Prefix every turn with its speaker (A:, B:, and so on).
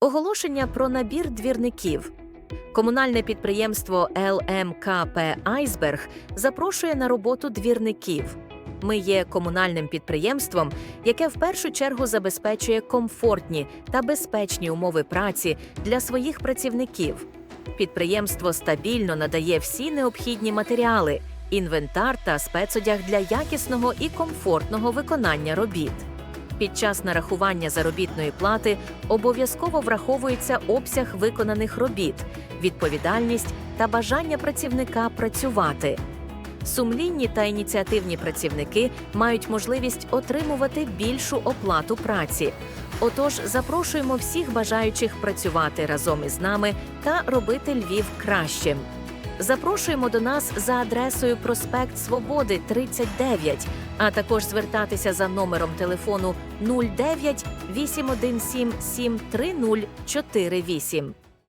A: Оголошення про набір двірників. Комунальне підприємство ЛМКП Айсберг запрошує на роботу двірників. Ми є комунальним підприємством, яке в першу чергу забезпечує комфортні та безпечні умови праці для своїх працівників. Підприємство стабільно надає всі необхідні матеріали, інвентар та спецодяг для якісного і комфортного виконання робіт. Під час нарахування заробітної плати обов'язково враховується обсяг виконаних робіт, відповідальність та бажання працівника працювати. Сумлінні та ініціативні працівники мають можливість отримувати більшу оплату праці. Отож, запрошуємо всіх бажаючих працювати разом із нами та робити Львів кращим. Запрошуємо до нас за адресою Проспект Свободи 39, а також звертатися за номером телефону 09 817 730 48.